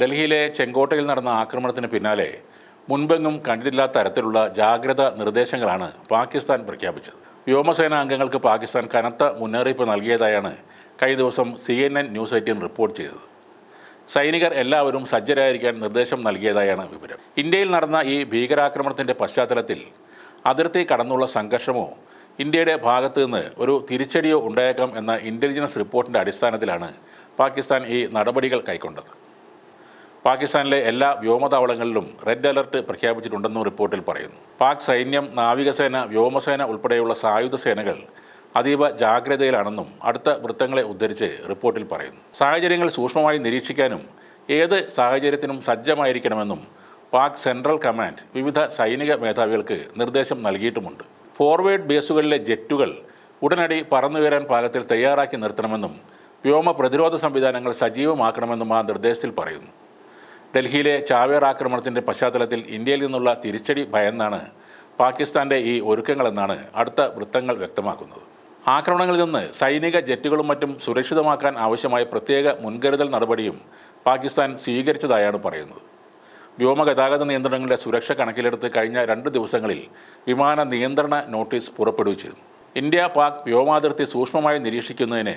ഡൽഹിയിലെ ചെങ്കോട്ടയിൽ നടന്ന ആക്രമണത്തിന് പിന്നാലെ മുൻപെങ്ങും കണ്ടിട്ടില്ലാത്ത തരത്തിലുള്ള ജാഗ്രതാ നിർദ്ദേശങ്ങളാണ് പാകിസ്ഥാൻ പ്രഖ്യാപിച്ചത്. വ്യോമസേനാ അംഗങ്ങൾക്ക് പാകിസ്ഥാൻ കനത്ത മുന്നറിയിപ്പ് നൽകിയതായാണ് കഴിഞ്ഞ ദിവസം C N N news eighteen report ചെയ്തത്. സൈനികർ എല്ലാവരും സജ്ജരായിരിക്കാൻ നിർദ്ദേശം നൽകിയതായാണ് വിവരം. ഇന്ത്യയിൽ നടന്ന ഈ ഭീകരാക്രമണത്തിന്റെ പശ്ചാത്തലത്തിൽ അതിർത്തി കടന്നുള്ള സംഘർഷമോ ഇന്ത്യയുടെ ഭാഗത്തു നിന്ന് ഒരു തിരിച്ചടിയോ ഉണ്ടായേക്കാം എന്ന ഇന്റലിജൻസ് റിപ്പോർട്ടിന്റെ അടിസ്ഥാനത്തിലാണ് പാകിസ്ഥാൻ ഈ നടപടികൾ കൈക്കൊണ്ടത്. പാകിസ്ഥാനിലെ എല്ലാ വ്യോമതാവളങ്ങളിലും റെഡ് അലർട്ട് പ്രഖ്യാപിച്ചിട്ടുണ്ടെന്നും റിപ്പോർട്ടിൽ പറയുന്നു. പാക് സൈന്യം നാവികസേന വ്യോമസേന ഉൾപ്പെടെയുള്ള സായുധ സേനകൾ അതീവ ജാഗ്രതയിലാണെന്നും അടുത്ത വൃത്തങ്ങളെ ഉദ്ധരിച്ച് റിപ്പോർട്ടിൽ പറയുന്നു. സാഹചര്യങ്ങൾ സൂക്ഷ്മമായി നിരീക്ഷിക്കാനും ഏത് സാഹചര്യത്തിനും സജ്ജമായിരിക്കണമെന്നും പാക് സെൻട്രൽ കമാൻഡ് വിവിധ സൈനിക മേധാവികൾക്ക് നിർദ്ദേശം നൽകിയിട്ടുമുണ്ട്. ഫോർവേഡ് ബേസുകളിലെ ജെറ്റുകൾ ഉടനടി പറന്നുയരാൻ പാകത്തിൽ തയ്യാറാക്കി നിർത്തണമെന്നും വ്യോമ പ്രതിരോധ സംവിധാനങ്ങൾ സജീവമാക്കണമെന്നും ആ നിർദ്ദേശത്തിൽ പറയുന്നു. ഡൽഹിയിലെ ചാവേർ ആക്രമണത്തിന്റെ പശ്ചാത്തലത്തിൽ ഇന്ത്യയിൽ നിന്നുള്ള തിരിച്ചടി ഭയന്നാണ് പാകിസ്ഥാന്റെ ഈ ഒരുക്കങ്ങളെന്നാണ് അടുത്ത വൃത്തങ്ങൾ വ്യക്തമാക്കുന്നത്. ആക്രമണങ്ങളിൽ നിന്ന് സൈനിക ജെറ്റുകളും മറ്റും സുരക്ഷിതമാക്കാൻ ആവശ്യമായ പ്രത്യേക മുൻകരുതൽ നടപടിയും പാകിസ്ഥാൻ സ്വീകരിച്ചതായാണ് പറയുന്നത്. വ്യോമഗതാഗത നിയന്ത്രണങ്ങളുടെ സുരക്ഷ കണക്കിലെടുത്ത് കഴിഞ്ഞ രണ്ട് ദിവസങ്ങളിൽ വിമാന നിയന്ത്രണ നോട്ടീസ് പുറപ്പെടുവിച്ചിരുന്നു. ഇന്ത്യ പാക് വ്യോമാതിർത്തി സൂക്ഷ്മമായി നിരീക്ഷിക്കുന്നതിന്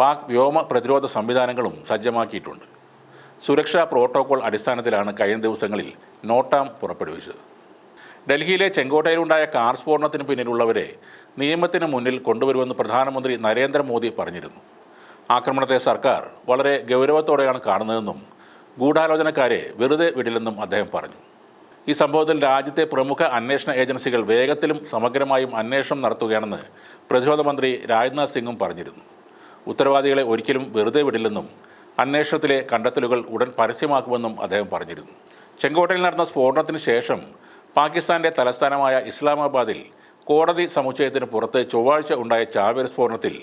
പാക് വ്യോമ പ്രതിരോധ സംവിധാനങ്ങളും സജ്ജമാക്കിയിട്ടുണ്ട്. സുരക്ഷാ പ്രോട്ടോകോൾ അടിസ്ഥാനത്തിലാണ് കഴിഞ്ഞ ദിവസങ്ങളിൽ നോട്ടാം പുറപ്പെടുവിച്ചത്. ഡൽഹിയിലെ ചെങ്കോട്ടയിലുണ്ടായ കാർ സ്ഫോടനത്തിന് പിന്നിലുള്ളവരെ നിയമത്തിന് മുന്നിൽ കൊണ്ടുവരുമെന്ന് പ്രധാനമന്ത്രി നരേന്ദ്രമോദി പറഞ്ഞിരുന്നു. ആക്രമണത്തെ സർക്കാർ വളരെ ഗൗരവത്തോടെയാണ് കാണുന്നതെന്നും ഗൂഢാലോചനക്കാരെ വെറുതെ വിടില്ലെന്നും അദ്ദേഹം പറഞ്ഞു. ഈ സംഭവത്തിൽ രാജ്യത്തെ പ്രമുഖ അന്വേഷണ ഏജൻസികൾ വേഗത്തിലും സമഗ്രമായും അന്വേഷണം നടത്തുകയാണെന്ന് പ്രതിരോധ മന്ത്രി രാജ്നാഥ് സിംഗും പറഞ്ഞിരുന്നു. ഉത്തരവാദികളെ ഒരിക്കലും വെറുതെ വിടില്ലെന്നും അന്വേഷണത്തിലെ കണ്ടെത്തലുകൾ ഉടൻ പരസ്യമാക്കുമെന്നും അദ്ദേഹം പറഞ്ഞിരുന്നു. ചെങ്കോട്ടയിൽ നടന്ന സ്ഫോടനത്തിന് ശേഷം പാകിസ്ഥാന്റെ തലസ്ഥാനമായ ഇസ്ലാമാബാദിൽ കോടതി സമുച്ചയത്തിന് പുറത്ത് ചൊവ്വാഴ്ച ഉണ്ടായ ചാവേർ സ്ഫോടനത്തിൽ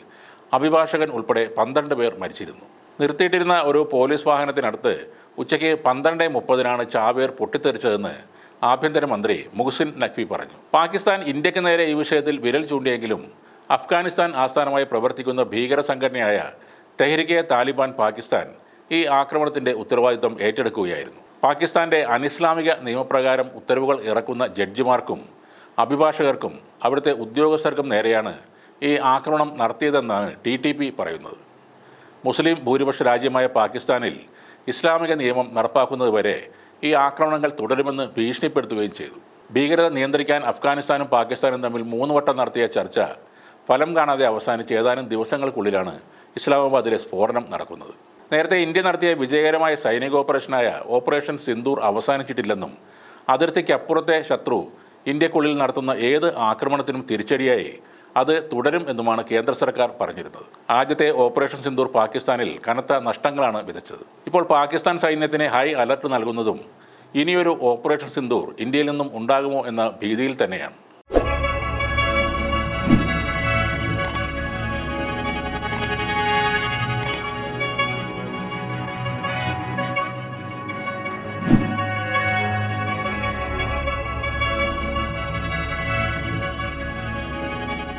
അഭിഭാഷകൻ ഉൾപ്പെടെ പന്ത്രണ്ട് പേർ മരിച്ചിരുന്നു. നിർത്തിയിട്ടിരുന്ന ഒരു പോലീസ് വാഹനത്തിനടുത്ത് ഉച്ചയ്ക്ക് പന്ത്രണ്ട് മുപ്പതിനാണ് ചാവേർ പൊട്ടിത്തെറിച്ചതെന്ന് ആഭ്യന്തരമന്ത്രി മുഹ്സിൻ നഖ്വി പറഞ്ഞു. പാകിസ്ഥാൻ ഇന്ത്യയ്ക്ക് നേരെ ഈ വിഷയത്തിൽ വിരൽ ചൂണ്ടിയെങ്കിലും അഫ്ഗാനിസ്ഥാൻ ആസ്ഥാനമായി പ്രവർത്തിക്കുന്ന ഭീകര സംഘടനയായ തെഹ്രിക്കെ താലിബാൻ പാകിസ്ഥാൻ ഈ ആക്രമണത്തിന്റെ ഉത്തരവാദിത്തം ഏറ്റെടുക്കുകയായിരുന്നു. പാകിസ്ഥാന്റെ അനിസ്ലാമിക നിയമപ്രകാരം ഉത്തരവുകൾ ഇറക്കുന്ന ജഡ്ജിമാർക്കും അഭിഭാഷകർക്കും അവിടുത്തെ ഉദ്യോഗസ്ഥർക്കും നേരെയാണ് ഈ ആക്രമണം നടത്തിയതെന്നാണ് ടി ടി പി പറയുന്നത്. മുസ്ലിം ഭൂരിപക്ഷ രാജ്യമായ പാകിസ്ഥാനിൽ ഇസ്ലാമിക നിയമം നടപ്പാക്കുന്നതുവരെ ഈ ആക്രമണങ്ങൾ തുടരുമെന്ന് ഭീഷണിപ്പെടുത്തുകയും ചെയ്തു. ഭീകരത നിയന്ത്രിക്കാൻ അഫ്ഗാനിസ്ഥാനും പാകിസ്ഥാനും തമ്മിൽ മൂന്ന് വട്ടം നടത്തിയ ചർച്ച ഫലം കാണാതെ അവസാനിച്ച് ഏതാനും ദിവസങ്ങൾക്കുള്ളിലാണ് ഇസ്ലാമാബാദിലെ സ്ഫോടനം നടക്കുന്നത്. നേരത്തെ ഇന്ത്യ നടത്തിയ വിജയകരമായ സൈനിക ഓപ്പറേഷനായ ഓപ്പറേഷൻ സിന്ദൂർ അവസാനിച്ചിട്ടില്ലെന്നും അതിർത്തിക്കപ്പുറത്തെ ശത്രു ഇന്ത്യക്കുള്ളിൽ നടത്തുന്ന ഏത് ആക്രമണത്തിനും തിരിച്ചടിയായി അത് തുടരും എന്നുമാണ് കേന്ദ്ര സർക്കാർ പറഞ്ഞിരുന്നത്. ആദ്യത്തെ ഓപ്പറേഷൻ സിന്ദൂർ പാകിസ്ഥാനിൽ കനത്ത നഷ്ടങ്ങളാണ് വിതച്ചത്. ഇപ്പോൾ പാകിസ്ഥാൻ സൈന്യത്തിന് ഹൈ അലർട്ട് നൽകുന്നതും ഇനിയൊരു ഓപ്പറേഷൻ സിന്ദൂർ ഇന്ത്യയിൽ നിന്നും ഉണ്ടാകുമോ എന്ന ഭീതിയിൽ തന്നെയാണ്.